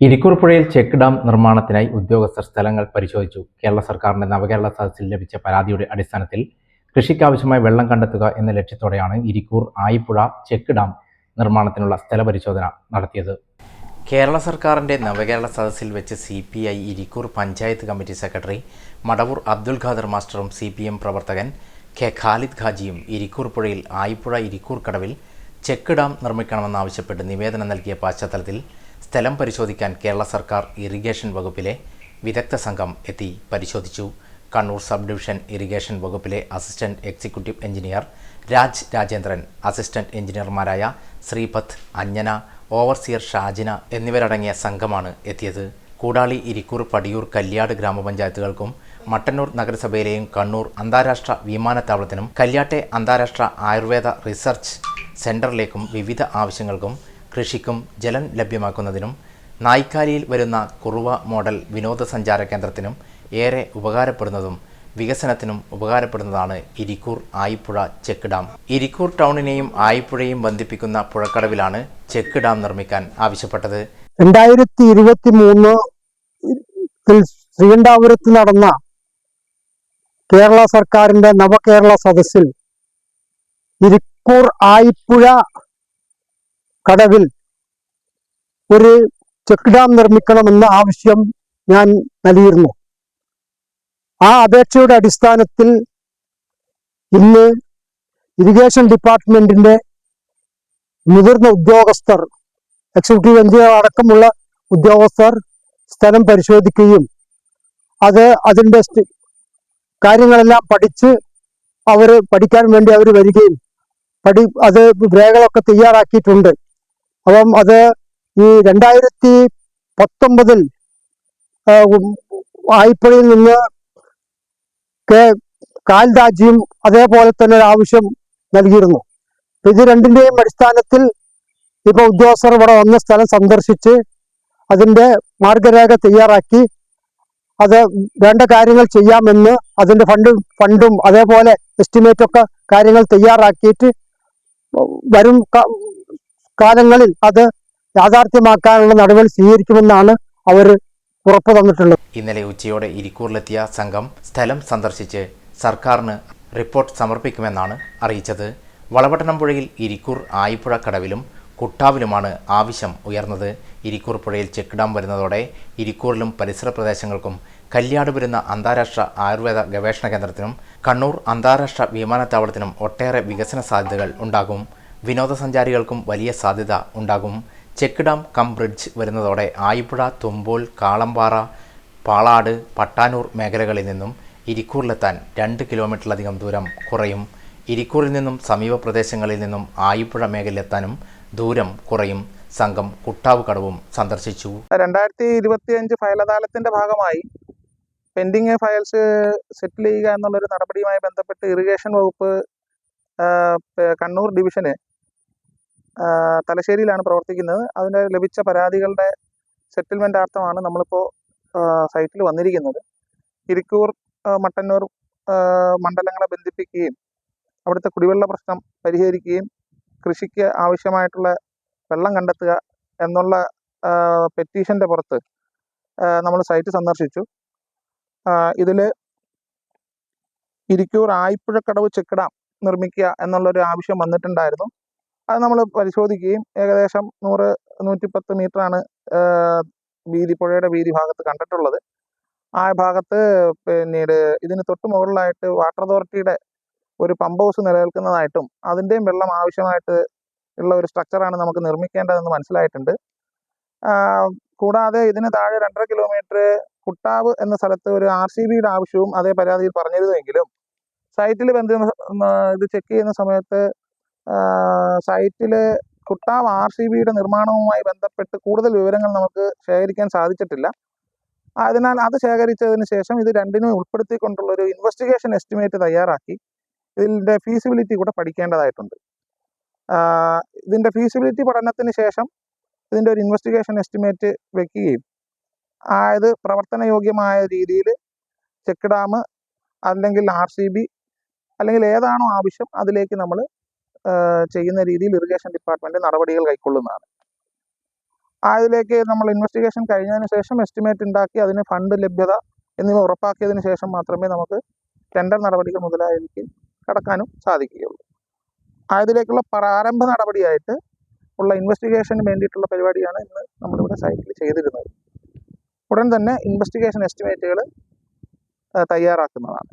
ഇരിക്കൂർ പുഴയിൽ check dam നിർമ്മാണത്തിനായി ഉദ്യോഗസ്ഥർ സ്ഥലങ്ങൾ പരിശോധിച്ചു. കേരള സർക്കാരിന്റെ നവകേരള സദസ്സിൽ ലഭിച്ച പരാതിയുടെ അടിസ്ഥാനത്തിൽ കൃഷിക്കാവശ്യമായ വെള്ളം കണ്ടെത്തുക എന്ന ലക്ഷ്യത്തോടെയാണ് ഇരിക്കൂർ ആയിപ്പുഴ ചെക്ക് ഡാം നിർമ്മാണത്തിനുള്ള സ്ഥല പരിശോധന നടത്തിയത്. കേരള സർക്കാരിന്റെ നവകേരള സദസ്സിൽ വെച്ച് C P I Irikkur panchayat committee secretary Madavoor Abdul Khader മാസ്റ്ററും C P M പ്രവർത്തകൻ കെ ഖാലിദ് ഖാജിയും ഇരിക്കൂർ പുഴയിൽ ആയിപ്പുഴ ഇരിക്കൂർ കടവിൽ ചെക്ക് ഡാം നിർമ്മിക്കണമെന്നാവശ്യപ്പെട്ട് നിവേദനം നൽകിയ പശ്ചാത്തലത്തിൽ സ്ഥലം പരിശോധിക്കാൻ കേരള സർക്കാർ ഇറിഗേഷൻ വകുപ്പിലെ വിദഗ്ധ സംഘം എത്തി പരിശോധിച്ചു. കണ്ണൂർ സബ് ഡിവിഷൻ ഇറിഗേഷൻ വകുപ്പിലെ assistant executive engineer Raj Rajendran assistant എഞ്ചിനീയർമാരായ Sreepath Anjana overseer Shajina എന്നിവരടങ്ങിയ സംഘമാണ് എത്തിയത്. കൂടാളി ഇരിക്കൂർ പടിയൂർ കല്യാട് ഗ്രാമപഞ്ചായത്തുകൾക്കും മട്ടന്നൂർ നഗരസഭയിലെയും കണ്ണൂർ അന്താരാഷ്ട്ര വിമാനത്താവളത്തിനും കല്യാട്ടെ അന്താരാഷ്ട്ര ആയുർവേദ റിസർച്ച് സെന്ററിലേക്കും വിവിധ ആവശ്യങ്ങൾക്കും കൃഷിക്കും ജലം ലഭ്യമാക്കുന്നതിനും നായ്ക്കാലിയിൽ വരുന്ന കുറുവ മോഡൽ വിനോദസഞ്ചാര കേന്ദ്രത്തിനും ഏറെ ഉപകാരപ്പെടുന്നതും വികസനത്തിനും ഉപകാരപ്പെടുന്നതാണ് ഇരിക്കൂർ ആയിപ്പുഴ ചെക്ക് ഡാം. ഇരിക്കൂർ ടൗണിനെയും ആയിപ്പുഴയും ബന്ധിപ്പിക്കുന്ന പുഴക്കടവിലാണ് ചെക്ക് ഡാം നിർമ്മിക്കാൻ ആവശ്യപ്പെട്ടത്. രണ്ടായിരത്തി ഇരുപത്തി മൂന്ന് ശ്രീകണ്ഠാപുരത്ത് നടന്ന കേരള സർക്കാരിന്റെ നവകേരള സദസ്സിൽ ഇരിക്കൂർ ആയിപ്പുഴ കടവിൽ ഒരു ചെക്ക് ഡാം നിർമ്മിക്കണമെന്ന ആവശ്യം ഞാൻ നൽകിയിരുന്നു. ആ അപേക്ഷയുടെ അടിസ്ഥാനത്തിൽ ഇന്ന് ഇറിഗേഷൻ ഡിപ്പാർട്ട്മെന്റിന്റെ മുതിർന്ന ഉദ്യോഗസ്ഥർ എക്സിക്യൂട്ടീവ് എഞ്ചിനീയർ അടക്കമുള്ള ഉദ്യോഗസ്ഥർ സ്ഥലം പരിശോധിക്കുകയും അത് അതിന്റെ കാര്യങ്ങളെല്ലാം പഠിച്ച് അവർ പഠിക്കാൻ വേണ്ടി അവർ വരികയും പഠി അത് രേഖകളൊക്കെ തയ്യാറാക്കിയിട്ടുണ്ട്. അപ്പം അത് ഈ രണ്ടായിരത്തി പത്തൊമ്പതിൽ വായ്പയിൽ നിന്ന് കെ കാൽദാജിയും അതേപോലെ തന്നെ ഒരു ആവശ്യം നൽകിയിരുന്നു. ഇത് രണ്ടിന്റെയും അടിസ്ഥാനത്തിൽ ഇപ്പൊ ഉദ്യോഗസ്ഥർ ഇവിടെ വന്ന സ്ഥലം സന്ദർശിച്ച് അതിന്റെ മാർഗരേഖ തയ്യാറാക്കി അത് വേണ്ട കാര്യങ്ങൾ ചെയ്യാമെന്ന് അതിന്റെ ഫണ്ട് ഫണ്ടും അതേപോലെ എസ്റ്റിമേറ്റൊക്കെ കാര്യങ്ങൾ തയ്യാറാക്കിയിട്ട് വരും കാലങ്ങളിൽ അത് യാഥാർത്ഥ്യമാക്കാനുള്ള നടപടി സ്വീകരിക്കുമെന്നാണ് അവർ ഉറപ്പ് തന്നിട്ടുള്ളത്. ഇന്നലെ ഉച്ചയോടെ ഇരിക്കൂറിലെത്തിയ സംഘം സ്ഥലം സന്ദർശിച്ച് സർക്കാരിന് റിപ്പോർട്ട് സമർപ്പിക്കുമെന്നാണ് അറിയിച്ചത്. വളവട്ടണംപുഴയിൽ ഇരിക്കൂർ ആയിപ്പുഴ കടവിലും കുട്ടാവിലുമാണ് ആവശ്യം ഉയർന്നത്. ഇരിക്കൂർ പുഴയിൽ ചെക്ക് ഡാം വരുന്നതോടെ ഇരിക്കൂറിലും പരിസര പ്രദേശങ്ങൾക്കും കല്യാട് വരുന്ന അന്താരാഷ്ട്ര ആയുർവേദ ഗവേഷണ കേന്ദ്രത്തിനും കണ്ണൂർ അന്താരാഷ്ട്ര വിമാനത്താവളത്തിനും ഒട്ടേറെ വികസന സാധ്യതകൾ ഉണ്ടാകും. വിനോദസഞ്ചാരികൾക്കും വലിയ സാധ്യത ഉണ്ടാകും. ചെക്ക് ഡാം കം ബ്രിഡ്ജ് വരുന്നതോടെ ആയിപ്പുഴ തുമ്പോൽ കാളമ്പാറ പാളാട് പട്ടാനൂർ മേഖലകളിൽ നിന്നും ഇരിക്കൂറിലെത്താൻ രണ്ട് കിലോമീറ്ററിലധികം ദൂരം കുറയും. ഇരിക്കൂറിൽ നിന്നും സമീപ പ്രദേശങ്ങളിൽ നിന്നും ആയിപ്പുഴ മേഖലയിലെത്താനും ദൂരം കുറയും. സംഘം കുട്ടാവ് കടവും സന്ദർശിച്ചു. രണ്ടായിരത്തി ഇരുപത്തി അഞ്ച് ഫയൽ അദാലത്തിന്റെ ഭാഗമായി പെൻഡിങ് ഫയൽസ് സെറ്റിൽ ചെയ്യുക എന്നുള്ളൊരു നടപടിയുമായി ബന്ധപ്പെട്ട് ഇറിഗേഷൻ വകുപ്പ് കണ്ണൂർ ഡിവിഷന് തലശ്ശേരിയിലാണ് പ്രവർത്തിക്കുന്നത്. അതിന് ലഭിച്ച പരാതികളുടെ സെറ്റിൽമെന്റ് അർത്ഥമാണ് നമ്മളിപ്പോൾ സൈറ്റിൽ വന്നിരിക്കുന്നത്. ഇരിക്കൂർ മട്ടന്നൂർ മണ്ഡലങ്ങളെ ബന്ധിപ്പിക്കുകയും അവിടുത്തെ കുടിവെള്ള പ്രശ്നം പരിഹരിക്കുകയും കൃഷിക്ക് ആവശ്യമായിട്ടുള്ള വെള്ളം കണ്ടെത്തുക എന്നുള്ള പെറ്റീഷന്റെ പുറത്ത് നമ്മൾ സൈറ്റ് സന്ദർശിച്ചു. ഇതിൽ ഇരിക്കൂർ ആയിപ്പുഴക്കടവ് ചെക്ക് ഡാം നിർമ്മിക്കുക എന്നുള്ളൊരു ആവശ്യം വന്നിട്ടുണ്ടായിരുന്നു. അത് നമ്മൾ പരിശോധിക്കുകയും ഏകദേശം നൂറ് നൂറ്റിപ്പത്ത് മീറ്ററാണ് വീതി പുഴയുടെ വീതി ഭാഗത്ത് കണ്ടിട്ടുള്ളത്. ആ ഭാഗത്ത് പിന്നീട് ഇതിന് തൊട്ട് മുകളിലായിട്ട് വാട്ടർ അതോറിറ്റിയുടെ ഒരു പമ്പ് ഹൗസ് നിലനിൽക്കുന്നതായിട്ടും അതിന്റെയും വെള്ളം ആവശ്യമായിട്ട് ഉള്ള ഒരു സ്ട്രക്ചറാണ് നമുക്ക് നിർമ്മിക്കേണ്ടതെന്ന് മനസ്സിലായിട്ടുണ്ട്. കൂടാതെ ഇതിന് താഴെ രണ്ടര കിലോമീറ്റർ കുട്ടാവ് എന്ന സ്ഥലത്ത് ഒരു ആർ സി ബിയുടെ ആവശ്യവും അതേ പരാതിയിൽ പറഞ്ഞിരുന്നുവെങ്കിലും സൈറ്റിൽ ബന്ധ ഇത് ചെക്ക് ചെയ്യുന്ന സമയത്ത് സൈറ്റിൽ കുട്ടാവ് ആർ സി ബിയുടെ നിർമ്മാണവുമായി ബന്ധപ്പെട്ട് കൂടുതൽ വിവരങ്ങൾ നമുക്ക് ശേഖരിക്കാൻ സാധിച്ചിട്ടില്ല. അതിനാൽ അത് ശേഖരിച്ചതിന് ശേഷം ഇത് രണ്ടിനും ഉൾപ്പെടുത്തിക്കൊണ്ടുള്ള ഒരു ഇൻവെസ്റ്റിഗേഷൻ എസ്റ്റിമേറ്റ് തയ്യാറാക്കി. ഇതിന്റെ ഫീസിബിലിറ്റി കൂടെ പഠിക്കേണ്ടതായിട്ടുണ്ട്. ഇതിന്റെ ഫീസിബിലിറ്റി പഠനത്തിന് ശേഷം ഇതിന്റെ ഒരു ഇൻവെസ്റ്റിഗേഷൻ എസ്റ്റിമേറ്റ് വെക്കുകയും അതായത് പ്രവർത്തനയോഗ്യമായ രീതിയിൽ ചെക്ക് ഡാം അല്ലെങ്കിൽ ആർ സി ബി അല്ലെങ്കിൽ ഏതാണോ ആവശ്യം അതിലേക്ക് നമ്മൾ ചെയ്യുന്ന രീതിയിൽ ഇറിഗേഷൻ ഡിപ്പാർട്ട്മെന്റ് നടപടികൾ കൈക്കൊള്ളുന്നതാണ്. അതിലേക്ക് നമ്മൾ ഇൻവെസ്റ്റിഗേഷൻ കഴിഞ്ഞതിന് ശേഷം എസ്റ്റിമേറ്റ് ഉണ്ടാക്കി അതിന് ഫണ്ട് ലഭ്യത എന്നിവ ഉറപ്പാക്കിയതിന് ശേഷം മാത്രമേ നമുക്ക് ടെൻഡർ നടപടികൾ മുതലായവയ്ക്ക് കടക്കാനും സാധിക്കുകയുള്ളൂ. അതിലേക്കുള്ള പ്രാരംഭ നടപടിയായിട്ട് ഉള്ള ഇൻവെസ്റ്റിഗേഷന് വേണ്ടിയിട്ടുള്ള പരിപാടിയാണ് ഇന്ന് നമ്മളിവിടെ സൈറ്റിൽ ചെയ്തിരുന്നത്. ഉടൻ തന്നെ ഇൻവെസ്റ്റിഗേഷൻ എസ്റ്റിമേറ്റുകൾ തയ്യാറാക്കുന്നതാണ്.